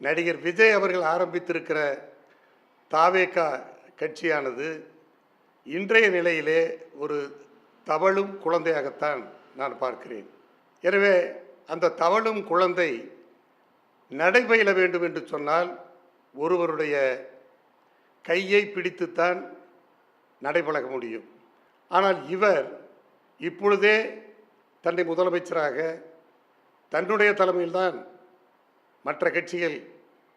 நடிகர் விஜய் அவர்கள் ஆரம்பித்திருக்கிற தாவேகா கட்சியானது இன்றைய நிலையிலே ஒரு தவழும் குழந்தையாகத்தான் நான் பார்க்கிறேன். எனவே அந்த தவழும் குழந்தை நடைபயில வேண்டும் என்று சொன்னால் ஒருவருடைய கையை பிடித்துத்தான் நடைபழக முடியும். ஆனால் இவர் இப்பொழுதே தன்னை முதலமைச்சராக தன்னுடைய தலைமையில்தான் மற்ற கட்சிகள்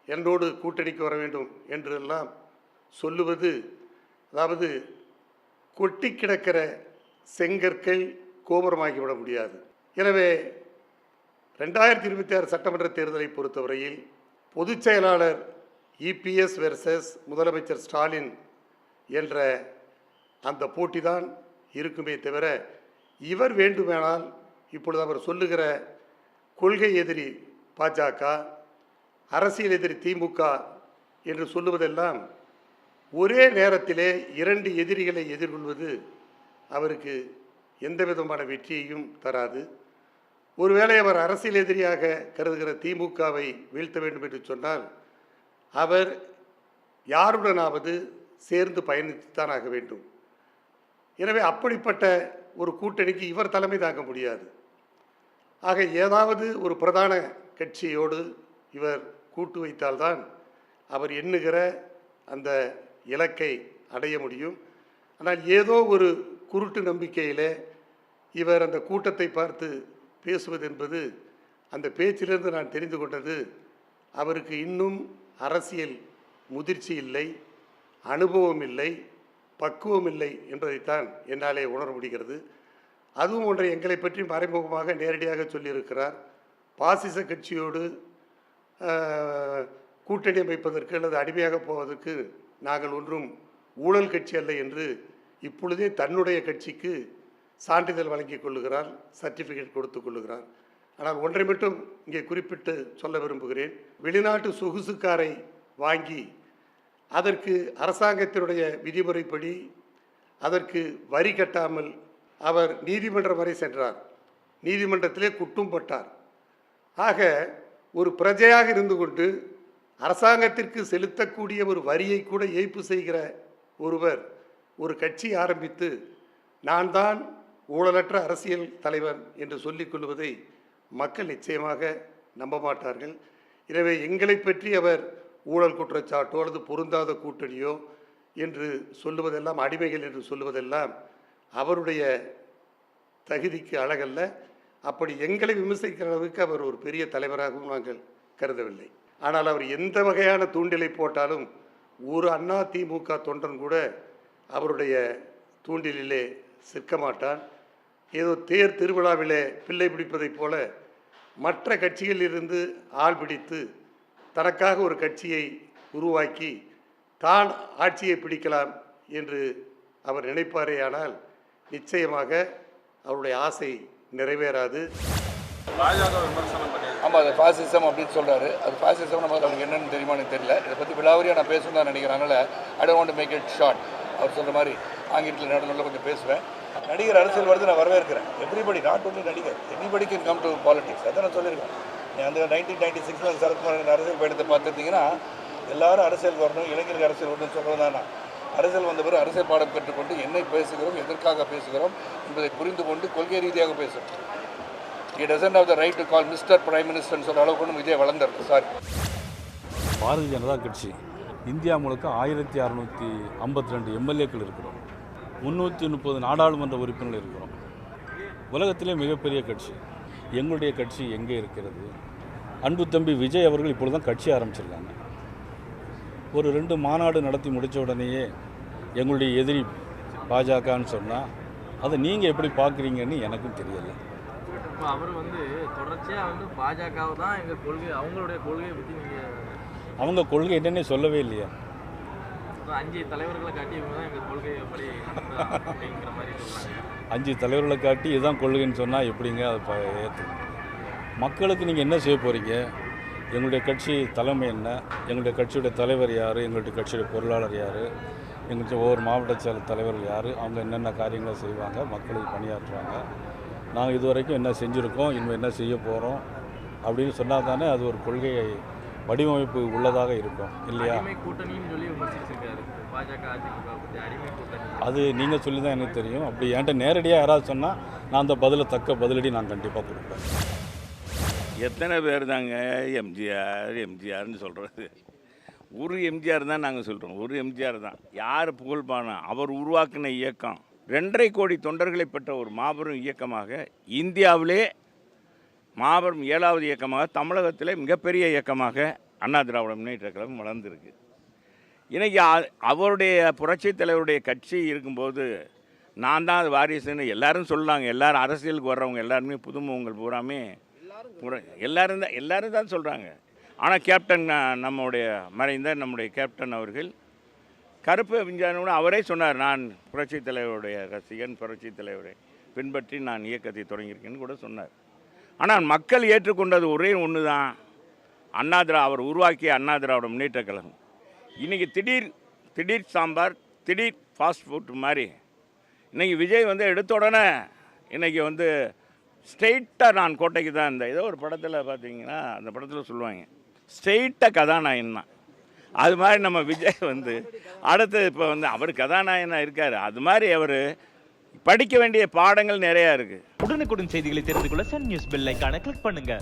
என்னோடு கூட்டணிக்கு வர வேண்டும் என்றெல்லாம் சொல்லுவது அதாவது கொட்டி கிடக்கிற செங்கற்கள் கோபுரமாகிவிட முடியாது. எனவே ரெண்டாயிரத்தி இருபத்தி ஆறு சட்டமன்ற தேர்தலை பொறுத்தவரையில் பொதுச் செயலாளர் இபிஎஸ் வெர்சஸ் முதலமைச்சர் ஸ்டாலின் என்ற அந்த போட்டி தான் இருக்குமே தவிர இவர் வேண்டுமானால் இப்பொழுது அவர் சொல்லுகிற கொள்கை எதிரி பாஜக அரசியல் எதிரி திமுக என்று சொல்லுவதெல்லாம் ஒரே நேரத்திலே இரண்டு எதிரிகளை எதிர்கொள்வது அவருக்கு எந்த விதமான வெற்றியையும் தராது. ஒருவேளை அவர் அரசியல் எதிரியாக கருதுகிற திமுகவை வீழ்த்த வேண்டும் என்று சொன்னால் அவர் யாருடனாவது சேர்ந்து பயணித்துத்தான் ஆக வேண்டும். எனவே அப்படிப்பட்ட ஒரு கூட்டணிக்கு இவர் தலைமை தாங்க முடியாது. ஆக ஏதாவது ஒரு பிரதான கட்சியோடு இவர் கூட்டு வைத்தால்தான் அவர் எண்ணுகிற அந்த இலக்கை அடைய முடியும். ஆனால் ஏதோ ஒரு குருட்டு நம்பிக்கையிலே இவர் அந்த கூட்டத்தை பார்த்து பேசுவது என்பது அந்த பேச்சிலிருந்து நான் தெரிந்து கொண்டது அவருக்கு இன்னும் அரசியல் முதிர்ச்சி இல்லை அனுபவம் இல்லை பக்குவம் இல்லை என்பதைத்தான் என்னாலே உணர முடிகிறது. அதுவும் ஒன்றை எங்களை பற்றி மறைமுகமாக நேரடியாக சொல்லியிருக்கிறார். பாசிச கட்சியோடு கூட்டணி அமைப்பதற்கு அல்லது அடிமையாக போவதற்கு நாங்கள் ஒன்றும் ஊழல் கட்சி அல்ல என்று இப்பொழுதே தன்னுடைய கட்சிக்கு சான்றிதழ் வழங்கி கொள்ளுகிறார் சர்டிஃபிகேட் கொடுத்து கொள்ளுகிறார். ஆனால் ஒன்றை மட்டும் இங்கே குறிப்பிட்டு சொல்ல விரும்புகிறேன். வெளிநாட்டு சொகுசுக்காரை வாங்கி அதற்கு அரசாங்கத்தினுடைய விதிமுறைப்படி அதற்கு வரி கட்டாமல் அவர் நீதிமன்றம் வரை சென்றார். நீதிமன்றத்திலே குட்டும் பட்டார். ஆக ஒரு பிரஜையாக இருந்து கொண்டு அரசாங்கத்திற்கு செலுத்தக்கூடிய ஒரு வரியை கூட ஏய்ப்பு செய்கிற ஒருவர் ஒரு கட்சி ஆரம்பித்து நான் தான் ஊழலற்ற அரசியல் தலைவர் என்று சொல்லிக் கொள்வதை மக்கள் நிச்சயமாக நம்ப மாட்டார்கள். எனவே எங்களை பற்றி அவர் ஊழல் குற்றச்சாட்டோ அல்லது பொருந்தாத கூட்டணியோ என்று சொல்லுவதெல்லாம் அடிமைகள் என்று சொல்லுவதெல்லாம் அவருடைய தகுதிக்கு அழகல்ல. அப்படி எங்களை விமர்சிக்கிற அளவுக்கு அவர் ஒரு பெரிய தலைவராகவும் நாங்கள் கருதவில்லை. ஆனால் அவர் எந்த வகையான தூண்டிலை போட்டாலும் ஒரு அண்ணா திமுக தொண்டன் கூட அவருடைய தூண்டிலிலே சிற்க மாட்டான். ஏதோ தேர் திருவிழாவிலே பிள்ளை பிடிப்பதைப் போல மற்ற கட்சிகளிலிருந்து ஆள் பிடித்து தனக்காக ஒரு கட்சியை உருவாக்கி தான் ஆட்சியை பிடிக்கலாம் என்று அவர் நினைப்பாரேயானால் நிச்சயமாக அவருடைய ஆசை நிறைவேறாது. பாஜக விமர்சனம் பண்ணி ஆமாம் அது ஃபாசிசம் அப்படின்னு சொல்கிறாரு அது ஃபாசிசம் நம்ம அவருக்கு என்னன்னு தெரியுமான்னு தெரியல. இதை பற்றி விழாவரியாக நான் பேசணும்னு தான் நினைக்கிறேன் அதனால் I don't want make it short அவர் சொல்கிற மாதிரி ஆங்கிலத்தில் நடனில் கொஞ்சம் பேசுவேன். நடிகர் அரசியல் வருது நான் வரவேற்கிறேன். எவ்ரிபடி நாட் ஒன்லி நடிகர் anybody can come to politics அதான் நான் சொல்லியிருக்கேன். நீ அந்த நைன்டீன் நைன்டி சிக்ஸில் சரத்குமார் அரசியல் பயணத்தை பார்த்துருந்தீங்கன்னா எல்லாரும் அரசியல் வரணும் இளைஞருக்கு அரசியல் வரணும்னு சொல்கிறது தான் நான். அரசியல் வந்த பிறகு அரசியல் பாடம் பெற்றுக்கொண்டு என்ன பேசுகிறோம் எதற்காக பேசுகிறோம் என்பதை புரிந்து கொண்டு கொள்கை ரீதியாக பேசுகிறோம் it doesn't have the right to call mister prime மினிஸ்டர்னு சொல்கிற அளவுக்கு ஒன்றும் விஜய் வளர்ந்துருக்கு சாரி பாரதிய ஜனதா கட்சி இந்தியா முழுக்க ஆயிரத்தி அறநூற்றி ஐம்பத்தி ரெண்டு எம்எல்ஏக்கள் இருக்கிறோம். முந்நூற்றி முப்பது நாடாளுமன்ற உறுப்பினர்கள் இருக்கிறோம். உலகத்திலே மிகப்பெரிய கட்சி. எங்களுடைய கட்சி எங்கே இருக்கிறது? அன்பு தம்பி விஜய் அவர்கள் இப்பொழுது தான் கட்சி ஆரம்பிச்சிருக்காங்க. ஒரு ரெண்டு மாநாடு நடத்தி முடித்த உடனேயே எங்களுடைய எதிரி பாஜகன்னு சொன்னால் அதை நீங்கள் எப்படி பார்க்குறீங்கன்னு எனக்கும் தெரியலை. இப்போ அவர் வந்து தொடர்ச்சியாக வந்து பாஜகவை தான் எங்கள் கொள்கை அவங்களுடைய கொள்கையை பற்றி நீங்கள் அவங்க கொள்கை என்னன்னே சொல்லவே இல்லையா. அஞ்சு தலைவர்களை காட்டி இவங்க தான் எங்கள் கொள்கையை படி அப்படிங்கிற மாதிரி சொல்கிறாங்க அஞ்சு தலைவர்களை காட்டி இதுதான் கொள்கைன்னு சொன்னால் எப்படிங்க அதை ஏற்று மக்களுக்கு நீங்கள் என்ன செய்ய போகிறீங்க எங்களுடைய கட்சி தலைமை என்ன? எங்களுடைய கட்சியுடைய தலைவர் யார்? எங்களுடைய கட்சியுடைய பொருளாளர் யார்? எங்களுடைய ஒவ்வொரு மாவட்ட செயல் தலைவர்கள் யார்? அவங்க என்னென்ன காரியங்களை செய்வாங்க? மக்களுக்கு பணியாற்றுவாங்க. நாங்கள் இது வரைக்கும் என்ன செஞ்சுருக்கோம்? இனிமேல் என்ன செய்ய போகிறோம் அப்படின்னு சொன்னால் தானே அது ஒரு கொள்கையை வடிவமைப்பு உள்ளதாக இருக்கும். இல்லையா? அது நீங்கள் சொல்லி தான் எனக்கு தெரியும். அப்படி என்கிட்ட நேரடியாக யாராவது சொன்னால் நான் அந்த பதிலை தக்க பதிலடி நான் கண்டிப்பாக கொடுப்பேன். எத்தனை பேர் தாங்க எம்ஜிஆர் எம்ஜிஆர்னு சொல்கிறது ஒரு எம்ஜிஆர் தான் நாங்கள் சொல்கிறோம் ஒரு எம்ஜிஆர் தான். யார் புகழ்பானா? அவர் உருவாக்கின இயக்கம். ரெண்டரை கோடி தொண்டர்களை பெற்ற ஒரு மாபெரும் இயக்கமாக இந்தியாவிலே மாபெரும் ஏழாவது இயக்கமாக தமிழகத்திலே மிகப்பெரிய இயக்கமாக அண்ணா திராவிட முன்னேற்ற கழகம் வளர்ந்துருக்கு. இன்றைக்கி அவருடைய புரட்சி தலைவருடைய கட்சி இருக்கும்போது நான் தான் அது வாரிசுன்னு எல்லாரும் சொல்லாங்க எல்லோரும் அரசியலுக்கு வர்றவங்க எல்லாருமே புதுமுகங்கள் பூராமே எல்லாரும் தான் எல்லாரும் தான் சொல்கிறாங்க ஆனால் கேப்டன் நம்முடைய மறைந்த நம்முடைய கேப்டன் அவர்கள் கருப்பு விஞ்ஞானம்னு அவரே சொன்னார் நான் புரட்சி தலைவருடைய ரசிகன் புரட்சித் தலைவரை பின்பற்றி நான் இயக்கத்தை தொடங்கியிருக்கேன்னு கூட சொன்னார். ஆனால் மக்கள் ஏற்றுக்கொண்டது ஒரே ஒன்று தான். அண்ணா திரா அவர் உருவாக்கிய அண்ணா திராவிட முன்னேற்ற கழகம். இன்றைக்கி திடீர் திடீர் சாம்பார் திடீர் ஃபாஸ்ட் ஃபுட் மாதிரி. இன்றைக்கி விஜய் வந்து எடுத்த உடனே இன்றைக்கி வந்து ஸ்ட்ரெயிட்டாக நான் கோட்டைக்கு தான் இந்த ஏதோ ஒரு படத்தில் பார்த்தீங்கன்னா அந்த படத்தில் சொல்லுவாங்க ஸ்ட்ரெயிட்டாக கதாநாயகன் தான். அது மாதிரி நம்ம விஜய் வந்து அடுத்து இப்போ வந்து அவர் கதாநாயகனாக இருக்கார். அது மாதிரி அவர் படிக்க வேண்டிய பாடங்கள் நிறையா இருக்குது உடனுக்குடன் செய்திகளை தெரிந்து கொள்ள சன் நியூஸ் பெல் ஐக்கான கிளிக் பண்ணுங்க.